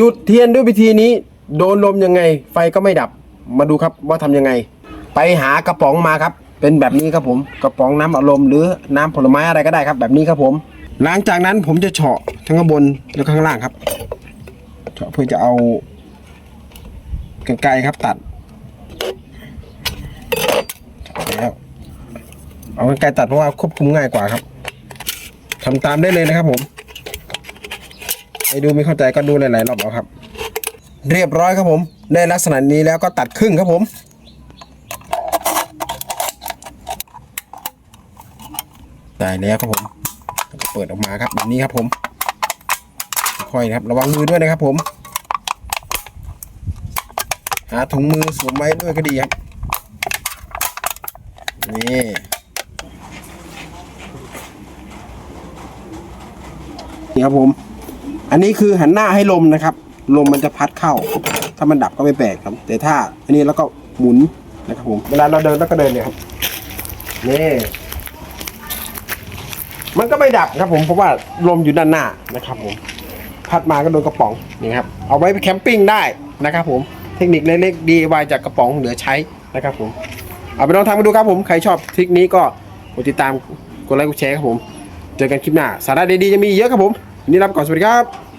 จุดเทียนด้วยวิธีนี้โดนลมยังไง ไฟก็ไม่ดับมาดูครับว่าทำยังไง ไปหากระป๋องมาครับ เป็นแบบนี้ครับผมกระป๋องน้ำอัดลมหรือน้ำผลไม้อะไรก็ได้ครับ แบบนี้ครับผม หลังจากนั้นผมจะเฉาะทั้งข้างบนและข้างล่างครับเฉาะเพื่อจะเอากรรไกรครับตัดแล้วเอากรรไกรตัดเพราะว่าควบคุมง่ายกว่าครับทำตามได้เลยนะครับผม ไปดูไม่เข้าใจก็ดูหลายๆรอบเอาครับ เรียบร้อยครับผม ได้ลักษณะนี้แล้วก็ตัดครึ่งครับผม ได้แล้วครับผมเปิดออกมาครับแบบนี้ครับผมค่อยนะครับ ระวังมือด้วยนะครับผม หาถุงมือสวมไว้ด้วยก็ดีครับ นี่นี่ครับผม อันนี้คือหันหน้าให้ลมนะครับ ลมมันจะพัดเข้า ถ้ามันดับก็ไม่แปลกครับ แต่ถ้าอันนี้แล้วก็หมุนนะครับผม เวลาเราเดินแล้วก็เดินเนี่ยครับ นี่ มันก็ไม่ดับครับผม เพราะว่าลมอยู่ด้านหน้านะครับผม พัดมาก็โดนกระป๋องนี่ครับ เอาไว้ไปแคมปิ้งได้นะครับผม เทคนิคเล็กๆ DIY จากกระป๋องเหลือใช้นะครับผม เอาไปลองทำกันดูครับผม ใครชอบทริคนี้ก็กดติดตาม กดไลค์ กดแชร์ครับผม เจอกันคลิปหน้า สาระดีๆจะมีเยอะครับผม นี่รับก่อนสวัสดีครับ